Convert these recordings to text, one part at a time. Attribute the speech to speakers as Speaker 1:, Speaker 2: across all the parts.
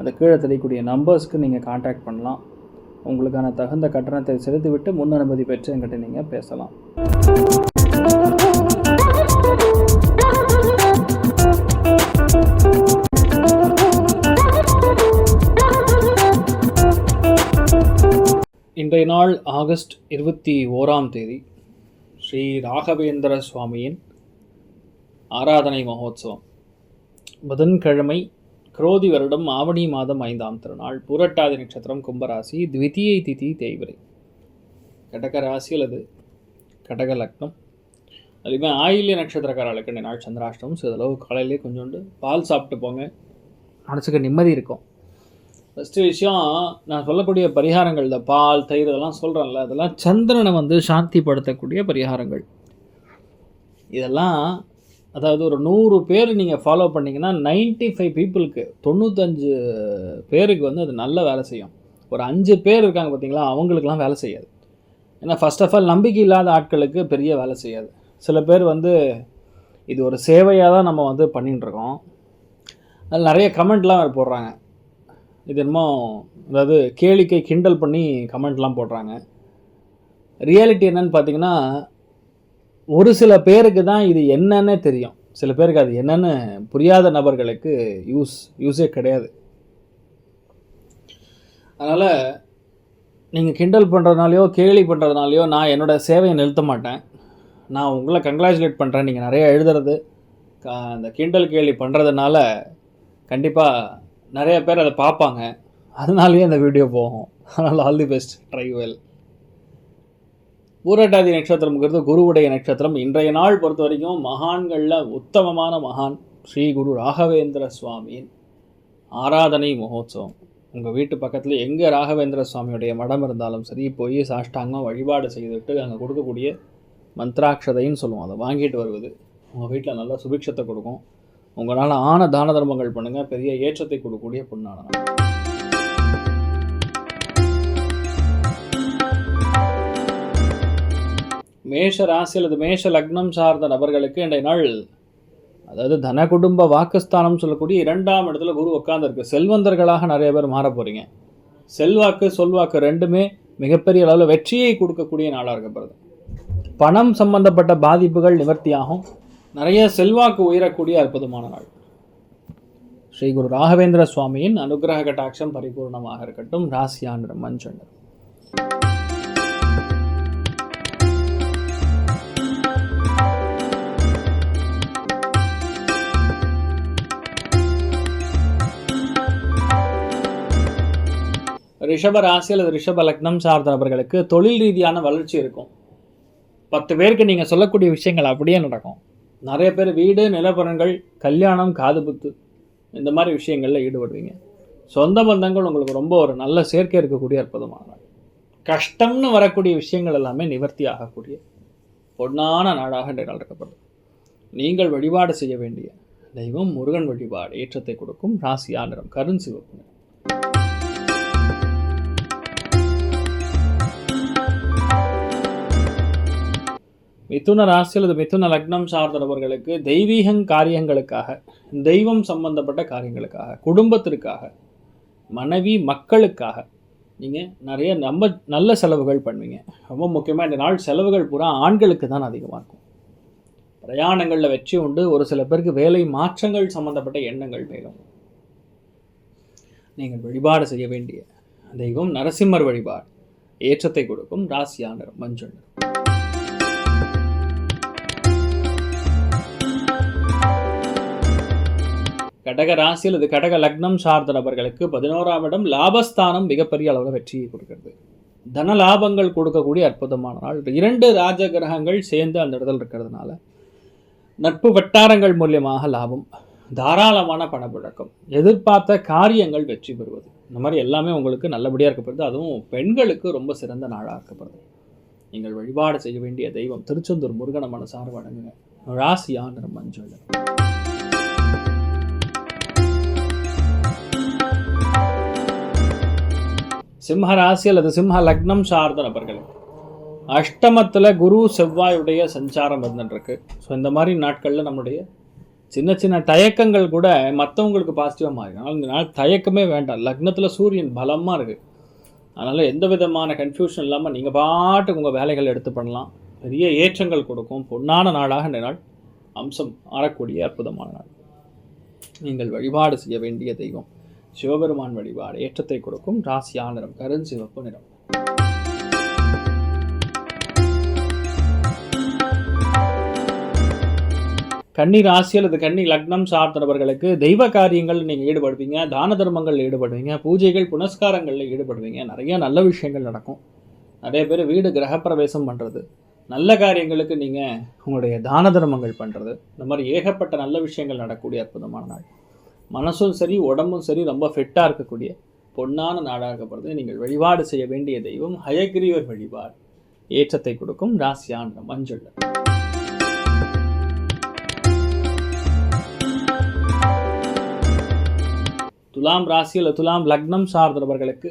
Speaker 1: அந்த கீழே தெரியக்கூடிய நம்பர்ஸ்க்கு நீங்கள் காண்டாக்ட் பண்ணலாம். உங்களுக்கான தகுந்த கட்டணத்தை செலுத்திவிட்டு முன் அனுமதி பெற்று என்கிட்ட நீங்கள் பேசலாம். இன்றைய நாள் ஆகஸ்ட் இருபத்தி ஓராம் தேதி. ஸ்ரீ ராகவேந்திர சுவாமியின் ஆராதனை மகோத்சவம். புதன்கிழமை குரோதி வருடம் ஆவணி மாதம் ஐந்தாம் திருநாள் பூரட்டாதி நட்சத்திரம் கும்பராசி த்விதீயை திதி தேய்விரை கடக ராசி அல்லது கடக லக்னம். அதுலேயுமே ஆயில்ய நட்சத்திரக்காரர்களுக்கு இந்த நாள் சந்திராஷ்டமம். சிறிதளவு காலையிலே கொஞ்சோண்டு பால் சாப்பிட்டு போங்க. மனசுக்கு நிம்மதி இருக்கும். ஃபஸ்ட்டு விஷயம் நான் சொல்லக்கூடிய பரிகாரங்கள் இந்த பால் தயிர் இதெல்லாம் சொல்கிறேன்ல அதெல்லாம் சந்திரனை வந்து சாந்திப்படுத்தக்கூடிய பரிகாரங்கள். இதெல்லாம் அதாவது ஒரு நூறு பேர் நீங்கள் ஃபாலோ பண்ணிங்கன்னா 95 ஃபைவ் பீப்புளுக்கு தொண்ணூத்தஞ்சு பேருக்கு வந்து அது நல்ல வேலை செய்யும். ஒரு அஞ்சு பேர் இருக்காங்க பார்த்தீங்களா அவங்களுக்குலாம் வேலை செய்யாது. ஏன்னா ஃபர்ஸ்ட் ஆஃப் ஆல் நம்பிக்கை இல்லாத ஆட்களுக்கு பெரிய வேலை செய்யாது. சில பேர் வந்து இது ஒரு சேவையாக தான் நம்ம வந்து பண்ணிகிட்டுருக்கோம் அதில் நிறைய கமெண்ட்லாம் வேறு போடுறாங்க. இது என்னமோ அதாவது கேளிக்கை கிண்டல் பண்ணி கமெண்ட்லாம் போடுறாங்க. ரியாலிட்டி என்னன்னு பார்த்தீங்கன்னா ஒரு சில பேருக்கு தான் இது என்னன்னே தெரியும். சில பேருக்கு அது என்னன்னு புரியாத நபர்களுக்கு யூஸ் யூஸே கிடையாது. அதனால் நீங்கள் கிண்டல் பண்ணுறதுனாலையோ கேலி பண்ணுறதுனாலையோ நான் என்னோட சேவையை நிறுத்த மாட்டேன். நான் உங்களை கங்க்ராச்சுலேட் பண்ணுறேன் நீங்கள் நிறைய எழுதுறது அந்த கிண்டல் கேலி பண்ணுறதுனால கண்டிப்பாக நிறைய பேர் அதை பார்ப்பாங்க. அதனாலேயே இந்த வீடியோ போகும். அதனால் all the best try well பூரட்டாதி நட்சத்திரம்ங்கிறது குருவுடைய நட்சத்திரம். இன்றைய நாள் பொறுத்த வரைக்கும் மகான்களில் உத்தமமான மகான் ஸ்ரீ குரு ராகவேந்திர சுவாமியின் ஆராதனை மகோத்சவம். உங்கள் வீட்டு பக்கத்தில் எங்கே ராகவேந்திர சுவாமியுடைய மடம் இருந்தாலும் சரி போய் சாஷ்டாங்கம் வழிபாடு செய்துவிட்டு அங்கே கொடுக்கக்கூடிய மந்த்ராட்சதைன்னு சொல்லுவோம். அதை வாங்கிட்டு வருவது. உங்கள் வீட்டில் நல்ல சுபிக்ஷத்தை கொடுக்கும். உங்களால் ஆன தான தர்மங்கள் பண்ணுங்கள் பெரிய ஏற்றத்தை கொடுக்கக்கூடிய பொண்ணான மேஷ ராசி அல்லது மேஷ லக்னம் சார்ந்த நபர்களுக்கு இன்றைய நாள் அதாவது தன குடும்ப வாக்குஸ்தானம் சொல்லக்கூடிய இரண்டாம் இடத்துல குரு உட்காந்துருக்கு செல்வந்தர்களாக நிறைய பேர் மாற போகிறீங்க செல்வாக்கு சொல்வாக்கு ரெண்டுமே மிகப்பெரிய அளவில் வெற்றியை கொடுக்கக்கூடிய நாளாக இருக்கப்படுது பணம் சம்பந்தப்பட்ட பாதிப்புகள் நிவர்த்தியாகும். நிறைய செல்வாக்கு உயரக்கூடிய அற்புதமான நாள். ஸ்ரீ குரு ராகவேந்திர சுவாமியின் அனுகிரக கட்டாட்சம் பரிபூர்ணமாக இருக்கட்டும். ராசியாண்டு மஞ்சள் ரிஷப ராசி அல்லது ரிஷப லக்னம் சார்ந்த நபர்களுக்கு தொழில் ரீதியான வளர்ச்சி இருக்கும். பத்து பேருக்கு நீங்கள் சொல்லக்கூடிய விஷயங்கள் அப்படியே நடக்கும். நிறைய பேர் வீடு நிலப்பரங்கள் கல்யாணம் காதுபுத்து இந்த மாதிரி விஷயங்களில் ஈடுபடுவீங்க. சொந்த பந்தங்கள் உங்களுக்கு ரொம்ப ஒரு நல்ல சேர்க்கை இருக்கக்கூடிய அற்புதமான கஷ்டம்னு வரக்கூடிய விஷயங்கள் எல்லாமே நிவர்த்தி ஆகக்கூடிய பொன்னான நாடாக இன்றைய நாள் இருக்கப்படுது. நீங்கள் வழிபாடு செய்ய வேண்டிய தெய்வம் முருகன் வழிபாடு ஏற்றத்தை கொடுக்கும். ராசியா நிறம் கருண் சிவப்பு மிதுன ராசி அல்லது மிதுன லக்னம் சார்ந்தவர்களுக்கு தெய்வீகம் காரியங்களுக்காக தெய்வம் சம்பந்தப்பட்ட காரியங்களுக்காக குடும்பத்திற்காக மனைவி மக்களுக்காக நீங்கள் நிறைய நம்ம நல்ல செலவுகள் பண்ணுவீங்க. ரொம்ப முக்கியமாக இந்த நாள் செலவுகள் பூரா ஆண்களுக்கு தான் அதிகமாக இருக்கும். பிரயாணங்களில் வெற்றி உண்டு ஒரு சில பேருக்கு வேலை மாற்றங்கள் சம்பந்தப்பட்ட எண்ணங்கள் மேலும். நீங்கள் வழிபாடு செய்ய வேண்டிய தெய்வம் நரசிம்மர் வழிபாடு ஏற்றத்தை கொடுக்கும் ராசியான நிறம். மஞ்சள் கடக ராசி அல்லது கடக லக்னம் சார்ந்த நபர்களுக்கு பதினோராம் இடம் லாபஸ்தானம் மிகப்பெரிய அளவில் வெற்றியை கொடுக்கிறது. தன லாபங்கள் கொடுக்கக்கூடிய அற்புதமான நாள். இரண்டு ராஜ கிரகங்கள் சேர்ந்து அந்த இடத்துல இருக்கிறதுனால நட்பு வட்டாரங்கள் மூலியமாக லாபம் தாராளமான பணப்புழக்கம் எதிர்பார்த்த காரியங்கள் வெற்றி பெறுவது. இந்த மாதிரி எல்லாமே உங்களுக்கு நல்லபடியாக இருக்கப்படுது அதுவும் பெண்களுக்கு ரொம்ப சிறந்த நாளாக இருக்கப்படுது நீங்கள் வழிபாடு செய்ய வேண்டிய தெய்வம் திருச்செந்தூர் முருகன மனசார வணங்குங்க. ராசியா நிறம் மஞ்சள். சிம்ம ராசி அல்லது சிம்ம லக்னம் சார்ந்த நபர்களுக்கு அஷ்டமத்தில் குரு செவ்வாயுடைய சஞ்சாரம் இருந்துருக்கு ஸோ இந்த மாதிரி நாட்களில் நம்மளுடைய சின்ன சின்ன தயக்கங்கள் கூட மற்றவங்களுக்கு பாசிட்டிவாக மாறி அதனால் இந்த நாள் தயக்கமே வேண்டாம். லக்னத்தில் சூரியன் பலமாக இருக்குது அதனால் எந்த விதமான கன்ஃபியூஷன் இல்லாமல் நீங்கள் பாட்டுக்கு உங்கள் வேலைகள் எடுத்து பண்ணலாம். பெரிய ஏற்றங்கள் கொடுக்கும். பொன்னான நாளாக இந்த நாள் அம்சம் மாறக்கூடிய அற்புதமான நாள். நீங்கள் வழிபாடு செய்ய வேண்டிய தெய்வம். சிவபெருமான் வழிபாடு ஏற்றத்தை கொடுக்கும் ராசியா நிறம் கருஞ்சிவப்பு நிறம். கன்னி ராசி அல்லது கன்னி லக்னம் சார்ந்தவர்களுக்கு தெய்வ காரியங்கள் நீங்கள் ஈடுபடுவீங்க தான தர்மங்களில் ஈடுபடுவீங்க பூஜைகள் புனஸ்காரங்களில் ஈடுபடுவீங்க. நிறைய நல்ல விஷயங்கள் நடக்கும். நிறைய பேர் வீடு கிரகப்பிரவேசம் பண்ணுறது நல்ல காரியங்களுக்கு நீங்கள் உங்களுடைய தான தர்மங்கள் பண்ணுறது இந்த மாதிரி ஏகப்பட்ட நல்ல விஷயங்கள் நடக்கக்கூடிய அற்புதமான நாள். மனசும் சரி உடம்பும் சரி ரொம்ப ஃபிட்டாக இருக்கக்கூடிய பொன்னான நாடாக இருக்கப்படுது நீங்கள் வழிபாடு செய்ய வேண்டிய தெய்வம் ஹயகிரீவர் வழிபாடு. ஏற்றத்தை கொடுக்கும் ராசியான மஞ்சள் துலாம் ராசி துலாம் லக்னம் சார்ந்தவர்களுக்கு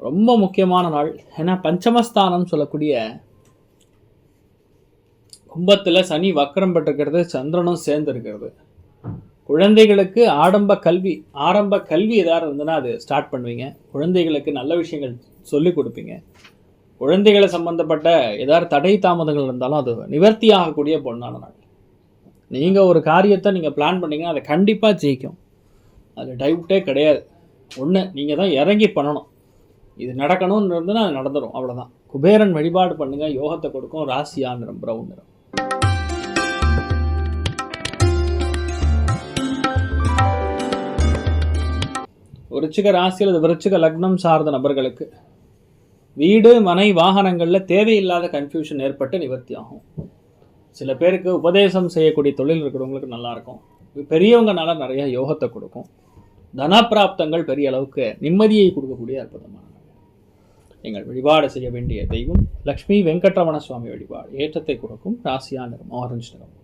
Speaker 1: ரொம்ப முக்கியமான நாள். ஏன்னா பஞ்சமஸ்தானம் சொல்லக்கூடிய கும்பத்தில் சனி வக்கரம் பெற்றிருக்கிறது சந்திரனும் சேர்ந்து இருக்கிறது குழந்தைகளுக்கு ஆடம்ப கல்வி ஆரம்ப கல்வி ஏதாவது இருந்ததுன்னா அது ஸ்டார்ட் பண்ணுவீங்க. குழந்தைகளுக்கு நல்ல விஷயங்கள் சொல்லிக் கொடுப்பீங்க. குழந்தைகளை சம்மந்தப்பட்ட ஏதாவது தடை தாமதங்கள் இருந்தாலும் அது நிவர்த்தி ஆகக்கூடிய பொண்ணான நாள். நீங்கள் ஒரு காரியத்தை நீங்கள் பிளான் பண்ணீங்கன்னா அதை கண்டிப்பாக ஜெயிக்கும். அது டவுட்டே கிடையாது. ஒன்று நீங்கள் தான் இறங்கி பண்ணணும். இது நடக்கணும்னு இருந்ததுன்னா அது நடந்துடும் அவ்வளோதான் குபேரன் வழிபாடு பண்ணுங்கள் யோகத்தை கொடுக்கும் ராசியா நிறம் பிரவுன் நிறம். விருச்சிக ராசி அல்லது விருச்சிக லக்னம் சார்ந்த நபர்களுக்கு வீடு மனை வாகனங்களில் தேவையில்லாத கன்ஃபியூஷன் ஏற்பட்டு நிவர்த்தி ஆகும். சில பேருக்கு உபதேசம் செய்யக்கூடிய தொழில் இருக்கிறவங்களுக்கு நல்லாயிருக்கும். பெரியவங்கனால நிறைய யோகத்தை கொடுக்கும். தனப்பிராப்தங்கள் பெரிய அளவுக்கு நிம்மதியை கொடுக்கக்கூடிய அற்புதமான நீங்கள் வழிபாடு செய்ய வேண்டிய தெய்வம் லக்ஷ்மி வெங்கட்ரமண சுவாமி வழிபாடு ஏற்றத்தை கொடுக்கும் ராசியா நிறம் ஆரஞ்சு நிறம்.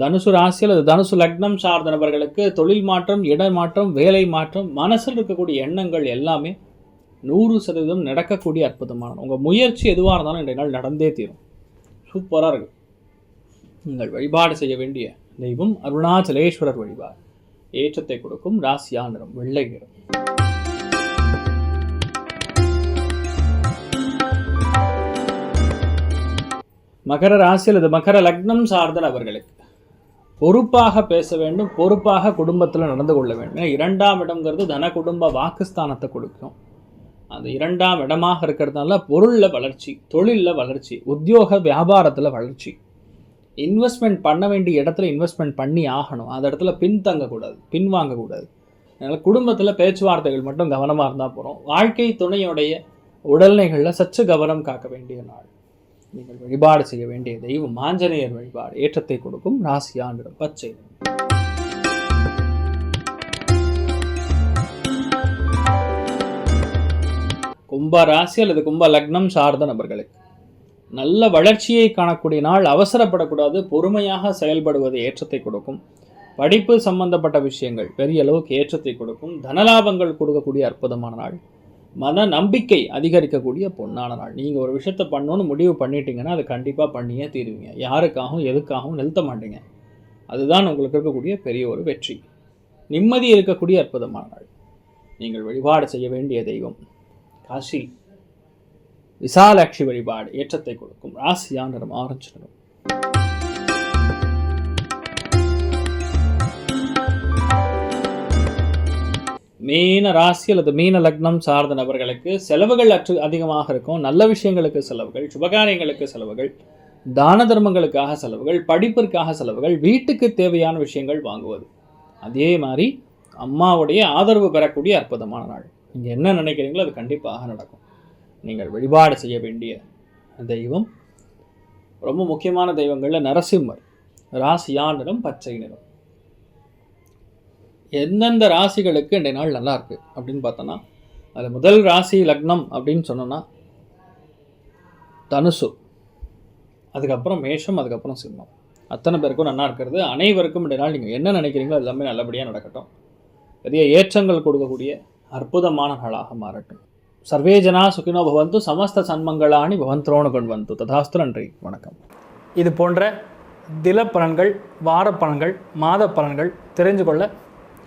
Speaker 1: தனுசு ராசி அல்லது தனுசு லக்னம் சார்ந்த நபர்களுக்கு தொழில் மாற்றம் இடமாற்றம் வேலை மாற்றம் மனசில் இருக்கக்கூடிய எண்ணங்கள் எல்லாமே நூறு சதவீதம் நடக்கக்கூடிய அற்புதமான உங்கள் முயற்சி எதுவாக இருந்தாலும் இன்றைய நாள் நடந்தே தீரும். சூப்பராக இருக்கு. நீங்கள் வழிபாடு செய்ய வேண்டிய தெய்வம் அருணாச்சலேஸ்வரர் வழிபாடு. ஏற்றத்தை கொடுக்கும் ராசியா நிறம் வெள்ளை நிறம் மகர ராசி அல்லது மகர லக்னம் சார்ந்த நபர்களுக்கு பொறுப்பாக பேச வேண்டும் பொறுப்பாக குடும்பத்தில் நடந்து கொள்ள வேண்டும். ஏன்னா இரண்டாம் இடம்ங்கிறது தன குடும்ப வாக்குஸ்தானத்தை கொடுக்கும். அந்த இரண்டாம் இடமாக இருக்கிறதுனால பொருளில் வளர்ச்சி தொழிலில் வளர்ச்சி உத்தியோக வியாபாரத்தில் வளர்ச்சி. இன்வெஸ்ட்மெண்ட் பண்ண வேண்டிய இடத்துல இன்வெஸ்ட்மெண்ட் பண்ணி ஆகணும். அந்த இடத்துல பின்தங்கக்கூடாது பின்வாங்கக்கூடாது அதனால் குடும்பத்தில் பேச்சுவார்த்தைகள் மட்டும் கவனமாக இருந்தால் போகிறோம் வாழ்க்கை துணையுடைய உடல்நிலைகளில் சற்று கவனம் காக்க வேண்டிய நாள். நீங்கள் வழிபாடு செய்ய வேண்டிய தெய்வம் ஆஞ்சநேயர் வழிபாடு. ஏற்றத்தை கொடுக்கும் ராசி ஆண்டிடம் பச்சை கும்ப ராசி அல்லது கும்ப லக்னம் சார்ந்த நபர்களுக்கு நல்ல வளர்ச்சியை காணக்கூடிய நாள் அவசரப்படக்கூடாது பொறுமையாக செயல்படுவது ஏற்றத்தை கொடுக்கும். படிப்பு சம்பந்தப்பட்ட விஷயங்கள் பெரிய அளவுக்கு ஏற்றத்தை கொடுக்கும். தனலாபங்கள் கொடுக்கக்கூடிய அற்புதமான நாள். மன நம்பிக்கை அதிகரிக்கக்கூடிய பொன்னான நாள். நீங்கள் ஒரு விஷயத்தை பண்ணணும்னு முடிவு பண்ணிட்டீங்கன்னா அதை கண்டிப்பாக பண்ணியே தீருவீங்க. யாருக்காகவும் எதுக்காகவும் நிறுத்த மாட்டீங்க. அதுதான் உங்களுக்கு இருக்கக்கூடிய பெரிய ஒரு வெற்றி. நிம்மதி இருக்கக்கூடிய அற்புதமான நாள். நீங்கள் வழிபாடு செய்ய வேண்டிய தெய்வம் காசி. விசாலாட்சி வழிபாடு ஏற்றத்தை கொடுக்கும். ராசியா நிறம் ஆரஞ்சு நிறம். மீன ராசி அல்லது மீன லக்னம் சார்ந்த நபர்களுக்கு செலவுகள் அற்று அதிகமாக இருக்கும். நல்ல விஷயங்களுக்கு செலவுகள் சுபகாரியங்களுக்கு செலவுகள் தான தர்மங்களுக்காக செலவுகள் படிப்பிற்காக செலவுகள் வீட்டுக்கு தேவையான விஷயங்கள் வாங்குவது. அதே மாதிரி அம்மாவுடைய ஆதரவு பெறக்கூடிய அற்புதமான நாள். நீங்கள் என்ன நினைக்கிறீங்களோ அது கண்டிப்பாக நடக்கும். நீங்கள் வழிபாடு செய்ய வேண்டிய தெய்வம். ரொம்ப முக்கியமான தெய்வங்களில் நரசிம்மர். ராசியா நிறம் பச்சை நிறம். எந்தெந்த ராசிகளுக்கு இன்றைய நாள் நல்லா இருக்குது அப்படின்னு பார்த்தோன்னா அது முதல் ராசி லக்னம் அப்படின்னு சொன்னோன்னா தனுசு. அதுக்கப்புறம் மேஷம் அதுக்கப்புறம் சிம்மம். அத்தனை பேருக்கும் நல்லா இருக்கிறது. அனைவருக்கும் இன்றைய நாள் நீங்கள் என்ன நினைக்கிறீங்களோ எல்லாமே நல்லபடியாக நடக்கட்டும். பெரிய ஏற்றங்கள் கொடுக்கக்கூடிய அற்புதமான நாளாக மாறட்டும். சர்வே ஜனா சுகினோ பவந்து சமஸ்த சன்மங்களானி பவந்தோணு கொண்டு வந்து. ததாஸ்து நன்றி. வணக்கம்.
Speaker 2: இது போன்ற தில பலன்கள் வார பலன்கள் மாத பலன்கள் தெரிஞ்சு கொள்ள